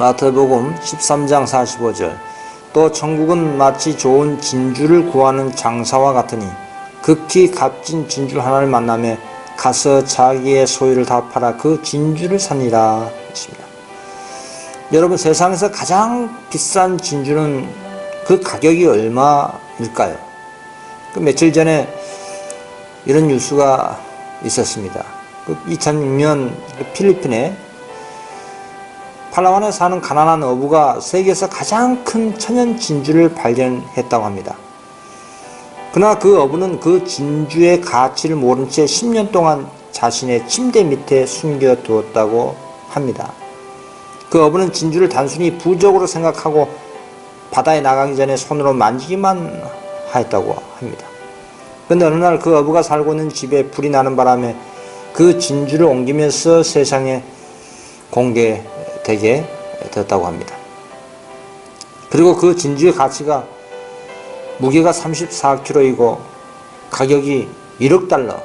마태복음 13장 45절 또 천국은 마치 좋은 진주를 구하는 장사와 같으니 극히 값진 진주 하나를 만나며 가서 자기의 소유를 다 팔아 그 진주를 사니라 했습니다. 여러분 세상에서 가장 비싼 진주는 그 가격이 얼마일까요? 그 며칠 전에 이런 뉴스가 있었습니다. 그 2006년 그 필리핀에 팔라완에 사는 가난한 어부가 세계에서 가장 큰 천연 진주를 발견했다고 합니다. 그러나 그 어부는 그 진주의 가치를 모른 채 10년 동안 자신의 침대 밑에 숨겨두었다고 합니다. 그 어부는 진주를 단순히 부적으로 생각하고 바다에 나가기 전에 손으로 만지기만 하였다고 합니다. 그런데 어느 날 그 어부가 살고 있는 집에 불이 나는 바람에 그 진주를 옮기면서 세상에 공개 되게 되었다고 합니다. 그리고 그 진주의 가치가 무게가 34kg이고 가격이 1억 달러,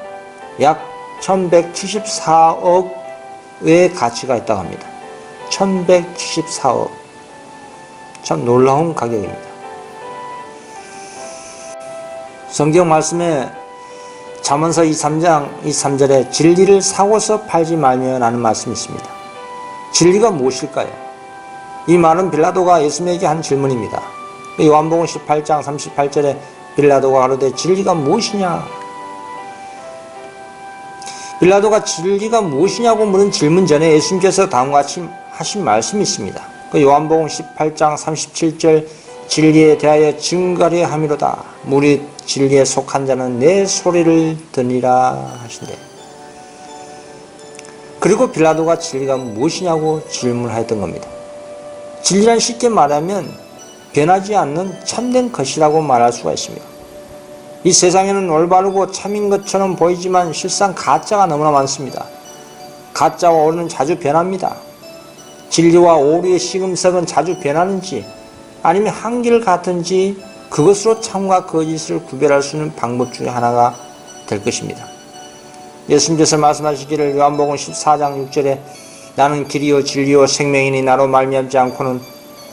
약 1174억의 가치가 있다고 합니다. 1174억. 참 놀라운 가격입니다. 성경 말씀에 잠언서 23장 23절에 진리를 사고서 팔지 말며 라는 말씀이 있습니다. 진리가 무엇일까요? 이 말은 빌라도가 예수님에게 한 질문입니다. 요한복음 18장 38절에 빌라도가 가로되 진리가 무엇이냐? 빌라도가 진리가 무엇이냐고 물은 질문 전에 예수님께서 다음과 같이 하신 말씀이 있습니다. 그 요한복음 18장 37절 진리에 대하여 증거하려 함이로다. 무리 진리에 속한 자는 내 소리를 듣니라 하신대. 그리고 빌라도가 진리가 무엇이냐고 질문하였던 겁니다. 진리란 쉽게 말하면 변하지 않는 참된 것이라고 말할 수가 있습니다. 이 세상에는 올바르고 참인 것처럼 보이지만 실상 가짜가 너무나 많습니다. 가짜와 오류는 자주 변합니다. 진리와 오류의 시금석은 자주 변하는지 아니면 한결 같은지 그것으로 참과 거짓을 구별할 수 있는 방법 중에 하나가 될 것입니다. 예수님께서 말씀하시기를 요한복음 14장 6절에 나는 길이요 진리요 생명이니 나로 말미암지 않고는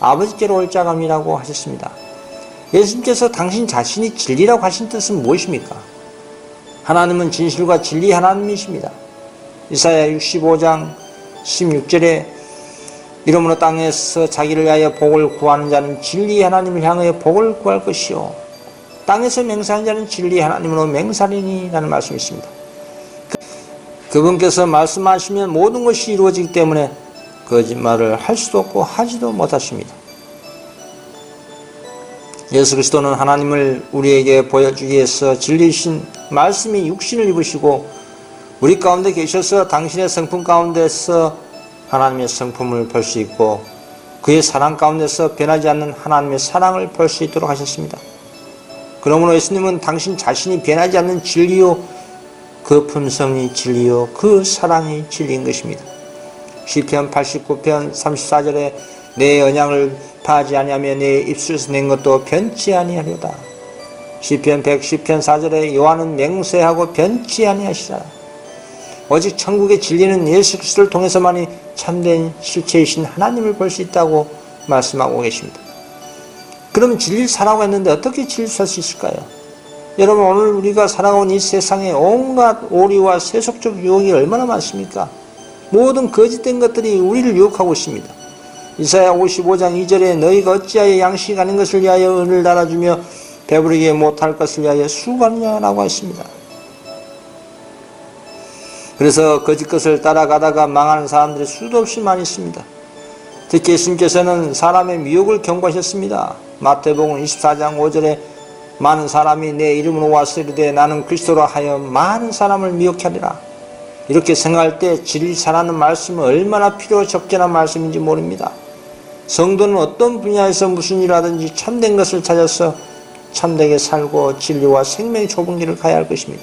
아버지께로 올 자가 없니라고 하셨습니다. 예수님께서 당신 자신이 진리라고 하신 뜻은 무엇입니까? 하나님은 진실과 진리 하나님이십니다. 이사야 65장 16절에 이러므로 땅에서 자기를 위하여 복을 구하는 자는 진리 하나님을 향하여 복을 구할 것이요 땅에서 맹세하는 자는 진리 하나님으로 맹살이니 라는 말씀이 있습니다. 그분께서 말씀하시면 모든 것이 이루어지기 때문에 거짓말을 할 수도 없고 하지도 못하십니다. 예수 그리스도는 하나님을 우리에게 보여주기 위해서 진리신 말씀이 육신을 입으시고 우리 가운데 계셔서 당신의 성품 가운데서 하나님의 성품을 볼 수 있고 그의 사랑 가운데서 변하지 않는 하나님의 사랑을 볼 수 있도록 하셨습니다. 그러므로 예수님은 당신 자신이 변하지 않는 진리요 그 품성이 진리요 그 사랑이 진리인 것입니다. 시편 89편 34절에 내 언양을 파하지 아니하며 내 입술에서 낸 것도 변치 아니하려다. 시편 110편 4절에 요한은 맹세하고 변치 아니하시라. 오직 천국의 진리는 예수 그리스도를 통해서만이 참된 실체이신 하나님을 볼 수 있다고 말씀하고 계십니다. 그럼 진리를 살아가고 했는데 어떻게 진리를 살수 있을까요? 여러분 오늘 우리가 살아온 이 세상에 온갖 오리와 세속적 유혹이 얼마나 많습니까? 모든 거짓된 것들이 우리를 유혹하고 있습니다. 이사야 55장 2절에 너희가 어찌하여 양식 아닌 것을 위하여 은을 달아주며 배부르게 못할 것을 위하여 수고하느냐라고 했습니다. 그래서 거짓 것을 따라가다가 망하는 사람들이 수도 없이 많이 있습니다. 특히 예수님께서는 사람의 미혹을 경고하셨습니다. 마태복음 24장 5절에 많은 사람이 내 이름으로 이르되 나는 그리스도로 하여 많은 사람을 미혹게 하리라. 이렇게 생각할 때 진리 살아는 말씀은 얼마나 필요 적절한 말씀인지 모릅니다. 성도는 어떤 분야에서 무슨 일을 하든지 참된 것을 찾아서 참되게 살고 진리와 생명의 좁은 길을 가야 할 것입니다.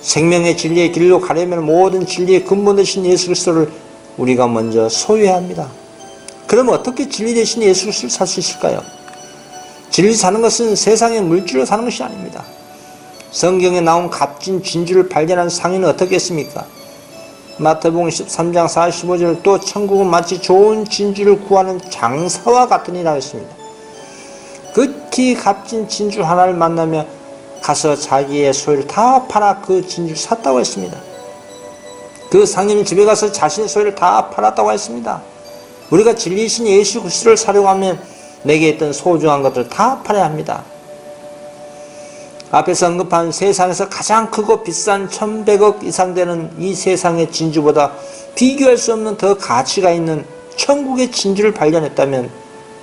생명의 진리의 길로 가려면 모든 진리의 근본 되신 예수 그리스도를 우리가 먼저 소유해야 합니다. 그러면 어떻게 진리 대신 예수 그리스도를 살 수 있을까요? 진리 사는 것은 세상의 물질로 사는 것이 아닙니다. 성경에 나온 값진 진주를 발견한 상인은 어떻게 했습니까? 마태복음 13장 45절 또 천국은 마치 좋은 진주를 구하는 장사와 같으니라 했습니다. 극히 값진 진주 하나를 만나며 가서 자기의 소유를 다 팔아 그 진주를 샀다고 했습니다. 그 상인은 집에 가서 자신의 소유를 다 팔았다고 했습니다. 우리가 진리신 예수 그리스도를 사려고 하면 내게 있던 소중한 것들을 다 팔아야 합니다. 앞에서 언급한 세상에서 가장 크고 비싼 1100억 이상 되는 이 세상의 진주보다 비교할 수 없는 더 가치가 있는 천국의 진주를 발견했다면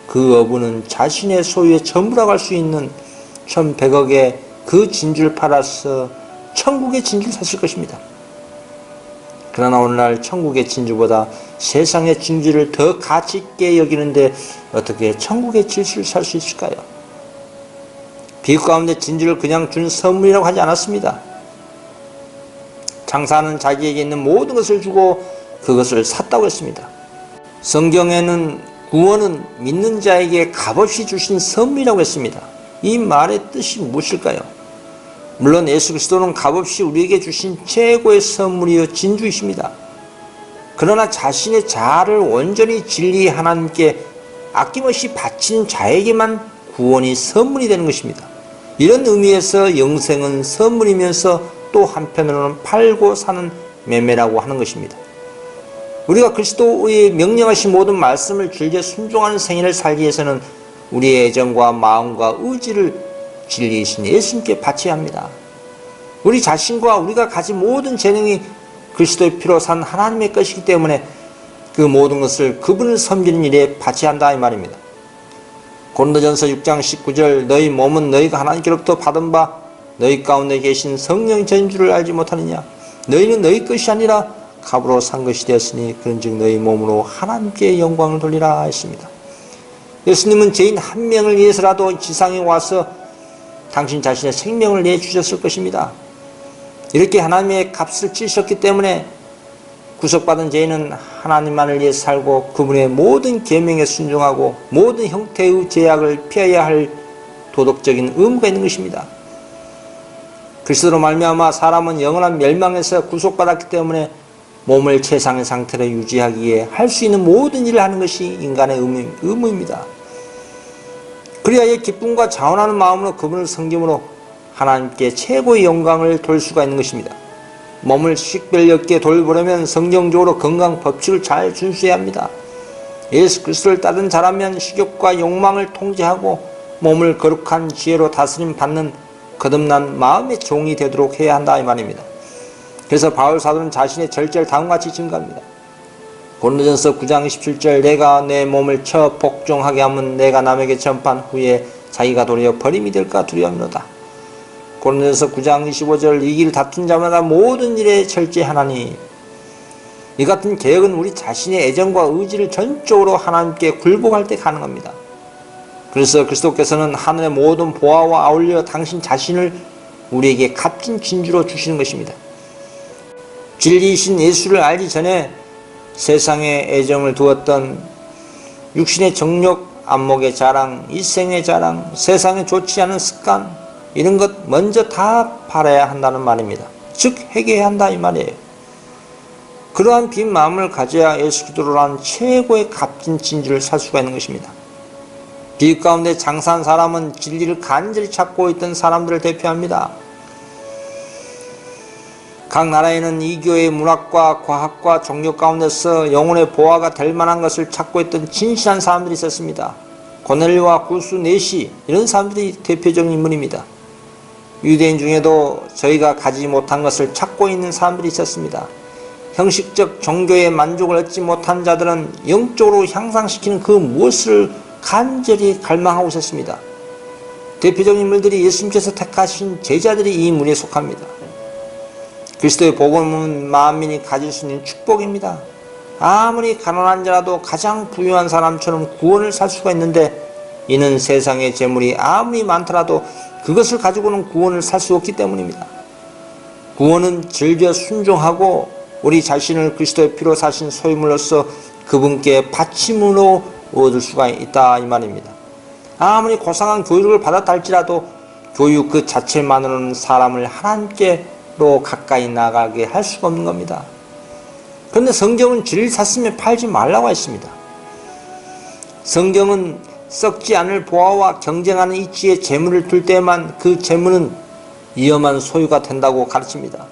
그 어부는 자신의 소유의 전부라고 할 수 있는 1100억의 그 진주를 팔아서 천국의 진주를 샀을 것입니다. 그러나 오늘날 천국의 진주보다 세상의 진주를 더 가치 있게 여기는데 어떻게 천국의 진주를 살 수 있을까요? 비극 가운데 진주를 그냥 준 선물이라고 하지 않았습니다. 장사는 자기에게 있는 모든 것을 주고 그것을 샀다고 했습니다. 성경에는 구원은 믿는 자에게 값없이 주신 선물이라고 했습니다. 이 말의 뜻이 무엇일까요? 물론 예수 그리스도는 값없이 우리에게 주신 최고의 선물이요 진주이십니다. 그러나 자신의 자아를 온전히 진리 하나님께 아낌없이 바친 자에게만 구원이 선물이 되는 것입니다. 이런 의미에서 영생은 선물이면서 또 한편으로는 팔고 사는 매매라고 하는 것입니다. 우리가 그리스도의 명령하신 모든 말씀을 즐겨 순종하는 생애를 살기 위해서는 우리의 애정과 마음과 의지를 진리이신 예수님께 바쳐야 합니다. 우리 자신과 우리가 가진 모든 재능이 그리스도의 피로 산 하나님의 것이기 때문에 그 모든 것을 그분을 섬기는 일에 바쳐야 한다 이 말입니다. 고린도전서 6장 19절 너희 몸은 너희가 하나님께로부터 받은 바 너희 가운데 계신 성령 전 줄을 알지 못하느냐 너희는 너희 것이 아니라 값으로 산 것이 되었으니 그런즉 너희 몸으로 하나님께 영광을 돌리라 했습니다. 예수님은 죄인 한 명을 위해서라도 지상에 와서 당신 자신의 생명을 내주셨을 것입니다. 이렇게 하나님의 값을 치셨기 때문에 구속받은 죄인은 하나님만을 위해 살고 그분의 모든 계명에 순종하고 모든 형태의 제약을 피해야 할 도덕적인 의무가 있는 것입니다. 그리스도로 말미암아 사람은 영원한 멸망에서 구속받았기 때문에 몸을 최상의 상태로 유지하기 위해 할수 있는 모든 일을 하는 것이 인간의 의무, 의무입니다. 이 기쁨과 자원하는 마음으로 그분을 섬김으로 하나님께 최고의 영광을 돌 수가 있는 것입니다. 몸을 식별력 게 돌보려면 성경적으로 건강 법칙을 잘 준수해야 합니다. 예수 그리스도를 따른 자라면 식욕과 욕망을 통제하고 몸을 거룩한 지혜로 다스림 받는 거듭난 마음의 종이 되도록 해야 한다 이 말입니다. 그래서 바울 사도는 자신의 절제를 다음과 같이 증가합니다. 고린도전서 9장 17절 내가 내 몸을 쳐 복종하게 하면 내가 남에게 전판 후에 자기가 도리어 버림이 될까 두려움이로다. 고린도전서 9장 25절 이길 다툰 자마다 모든 일에 절제하나니 이 같은 개혁은 우리 자신의 애정과 의지를 전적으로 하나님께 굴복할 때 가능합니다. 그래서 그리스도께서는 하늘의 모든 보화와 아울러 당신 자신을 우리에게 값진 진주로 주시는 것입니다. 진리이신 예수를 알기 전에 세상에 애정을 두었던 육신의 정욕, 안목의 자랑, 일생의 자랑, 세상에 좋지 않은 습관 이런 것 먼저 다 팔아야 한다는 말입니다. 즉 회개해야 한다 이 말이에요. 그러한 빈 마음을 가져야 예수 그리스도란 최고의 값진 진주를 살 수가 있는 것입니다. 비극 가운데 장사한 사람은 진리를 간절히 찾고 있던 사람들을 대표합니다. 각 나라에는 이교의 문학과 과학과 종교 가운데서 영혼의 보화가 될 만한 것을 찾고 있던 진실한 사람들이 있었습니다. 고넬료와 구수 네시 이런 사람들이 대표적인 인물입니다. 유대인 중에도 저희가 가지 못한 것을 찾고 있는 사람들이 있었습니다. 형식적 종교의 만족을 얻지 못한 자들은 영적으로 향상시키는 그 무엇을 간절히 갈망하고 있었습니다. 대표적인 인물들이 예수님께서 택하신 제자들이 이 인물에 속합니다. 그리스도의 복음은 만민이 가질 수 있는 축복입니다. 아무리 가난한 자라도 가장 부유한 사람처럼 구원을 살 수가 있는데 이는 세상의 재물이 아무리 많더라도 그것을 가지고는 구원을 살 수 없기 때문입니다. 구원은 즐겨 순종하고 우리 자신을 그리스도의 피로 사신 소유물로서 그분께 바침으로 얻을 수가 있다 이 말입니다. 아무리 고상한 교육을 받았다 할지라도 교육 그 자체만으로는 사람을 하나님께 로 가까이 나가게 할 수가 없는 겁니다. 그런데 성경은 진리를 샀으면 팔지 말라고 했습니다. 성경은 썩지 않을 보화와 경쟁하는 이치에 재물을 둘 때만 그 재물은 위험한 소유가 된다고 가르칩니다.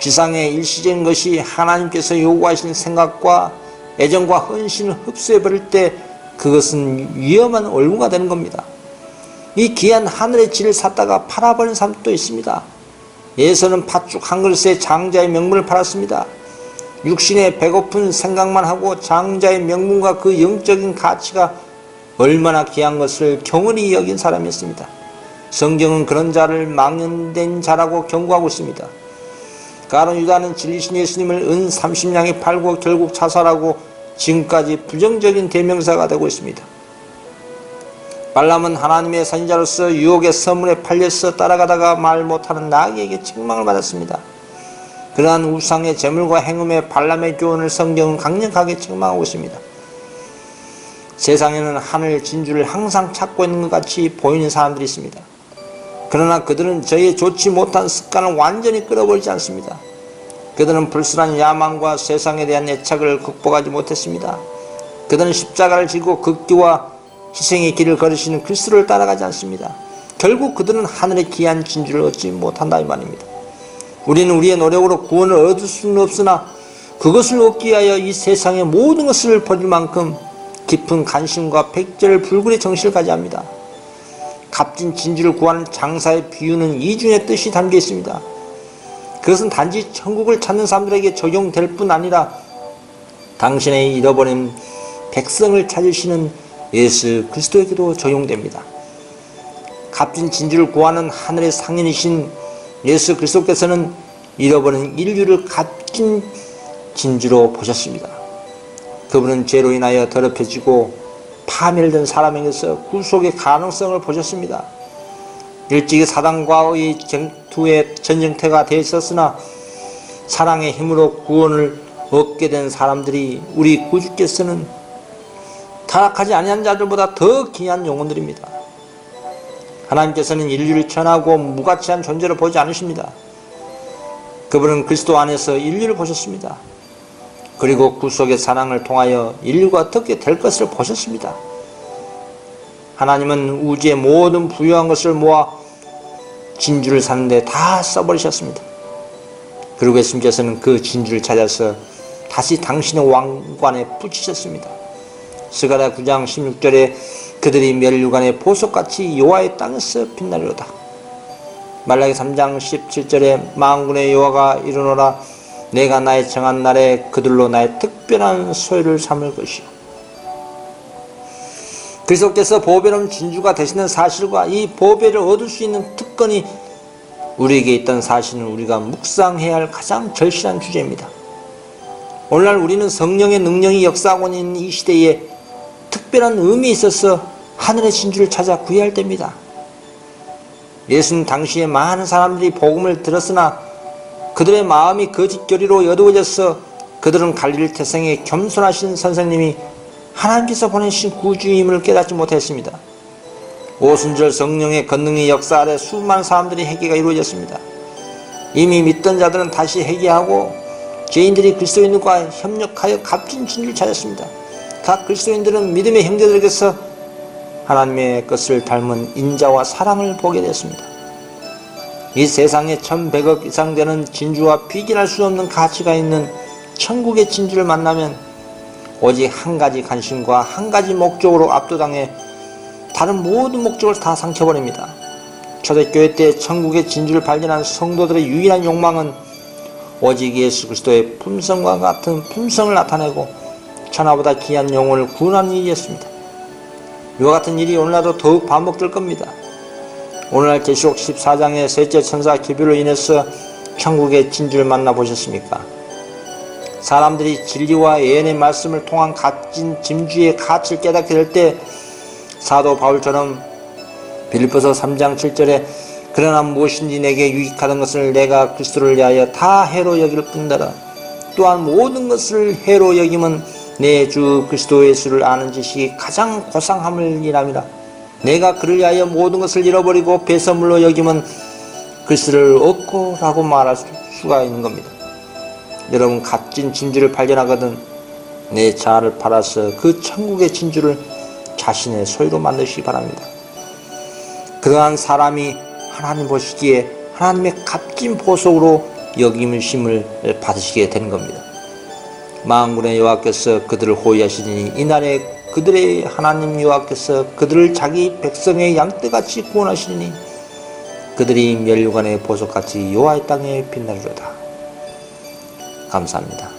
지상의 일시적인 것이 하나님께서 요구하시는 생각과 애정과 헌신을 흡수해 버릴 때 그것은 위험한 얼굴가 되는 겁니다. 이 귀한 하늘의 질을 샀다가 팔아버린 사람도 있습니다. 예서는 팥죽 한 그릇에 장자의 명분을 팔았습니다. 육신의 배고픈 생각만 하고 장자의 명분과 그 영적인 가치가 얼마나 귀한 것을 경원히 여긴 사람이었습니다. 성경은 그런 자를 망연된 자라고 경고하고 있습니다. 가론 유다는 진리신 예수님을 은 30냥에 팔고 결국 자살하고 지금까지 부정적인 대명사가 되고 있습니다. 발람은 하나님의 선지자로서 유혹의 선물에 팔려서 따라가다가 말 못하는 나귀에게 책망을 받았습니다. 그러한 우상의 재물과 행음의 발람의 교훈을 성경은 강력하게 책망하고 있습니다. 세상에는 하늘 진주를 항상 찾고 있는 것 같이 보이는 사람들이 있습니다. 그러나 그들은 저의 좋지 못한 습관을 완전히 끌어버리지 않습니다. 그들은 불순한 야망과 세상에 대한 애착을 극복하지 못했습니다. 그들은 십자가를 지고 극기와 희생의 길을 걸으시는 그리스도를 따라가지 않습니다. 결국 그들은 하늘의 귀한 진주를 얻지 못한다 이 말입니다. 우리는 우리의 노력으로 구원을 얻을 수는 없으나 그것을 얻기 위하여 이 세상의 모든 것을 버릴 만큼 깊은 관심과 백절 불굴의 정신을 가져야 합니다. 값진 진주를 구하는 장사의 비유는 이중의 뜻이 담겨 있습니다. 그것은 단지 천국을 찾는 사람들에게 적용될 뿐 아니라 당신의 잃어버린 백성을 찾으시는 예수 그리스도에게도 적용됩니다. 값진 진주를 구하는 하늘의 상인이신 예수 그리스도께서는 잃어버린 인류를 값진 진주로 보셨습니다. 그분은 죄로 인하여 더럽혀지고 파멸된 사람에게서 구속의 가능성을 보셨습니다. 일찍이 사단과의 전투의 전쟁터가 되어 있었으나 사랑의 힘으로 구원을 얻게 된 사람들이 우리 구주께서는 타락하지 아니한 자들보다 더 귀한 영혼들입니다. 하나님께서는 인류를 천하고 무가치한 존재로 보지 않으십니다. 그분은 그리스도 안에서 인류를 보셨습니다. 그리고 구속의 사랑을 통하여 인류가 어떻게 될 것을 보셨습니다. 하나님은 우주의 모든 부유한 것을 모아 진주를 사는데 다 써버리셨습니다. 그리고 예수님께서는 그 진주를 찾아서 다시 당신의 왕관에 붙이셨습니다. 스가랴 9장 16절에 그들이 멸류관의 보석같이 여호와의 땅에서 빛나리로다. 말라기 3장 17절에 망군의 여호와가 이르노라 내가 나의 정한 날에 그들로 나의 특별한 소유를 삼을 것이요. 그리스도께서 보배로운 진주가 되시는 사실과 이 보배를 얻을 수 있는 특권이 우리에게 있던 사실은 우리가 묵상해야 할 가장 절실한 주제입니다. 오늘날 우리는 성령의 능력이 역사하고 있는 이 시대에 특별한 의미 있어서 하늘의 진주를 찾아 구해야 할 때입니다. 예수는 당시에 많은 사람들이 복음을 들었으나 그들의 마음이 거짓교리로 여두어져서 그들은 갈릴 태생의 겸손하신 선생님이 하나님께서 보내신 구주임을 깨닫지 못했습니다. 오순절 성령의 권능의 역사 아래 수많은 사람들이 회개가 이루어졌습니다. 이미 믿던 자들은 다시 회개하고 죄인들이 그리스도인들과 협력하여 값진 진리를 찾았습니다. 각 그리스도인들은 믿음의 형제들에게서 하나님의 것을 닮은 인자와 사랑을 보게 됐습니다. 이 세상에 1100억 이상 되는 진주와 비교할 수 없는 가치가 있는 천국의 진주를 만나면 오직 한 가지 관심과 한 가지 목적으로 압도당해 다른 모든 목적을 다 상쳐버립니다. 초대교회 때 천국의 진주를 발견한 성도들의 유일한 욕망은 오직 예수 그리스도의 품성과 같은 품성을 나타내고 천하보다 귀한 영혼을 구원하는 일이었습니다. 이와 같은 일이 오늘날도 더욱 반복될 겁니다. 오늘날 계시록 14장의 셋째 천사 기별로 인해서 천국의 진주를 만나보셨습니까? 사람들이 진리와 예언의 말씀을 통한 값진 진주의 가치를 깨닫게 될 때 사도 바울처럼 빌립보서 3장 7절에 그러나 무엇인지 내게 유익하던 것을 내가 그리스도를 위하여 다 해로 여길 뿐더러 또한 모든 것을 해로 여김은 내 주 그리스도 예수를 아는 지식이 가장 고상함을 이랍니다. 내가 그를 위하여 모든 것을 잃어버리고 배선물로 여김은 그리스도를 얻고 라고 말할 수가 있는 겁니다. 여러분 값진 진주를 발견하거든 내 자아를 팔아서 그 천국의 진주를 자신의 소유로 만드시기 바랍니다. 그러한 사람이 하나님 보시기에 하나님의 값진 보석으로 여김심을 받으시게 되는 겁니다. 만군의 여호와께서 그들을 호위하시니 이날에 그들의 하나님 여호와께서 그들을 자기 백성의 양떼같이 구원하시니 그들이 멸류관의 보석같이 여호와의 땅에 빛나리로다. 감사합니다.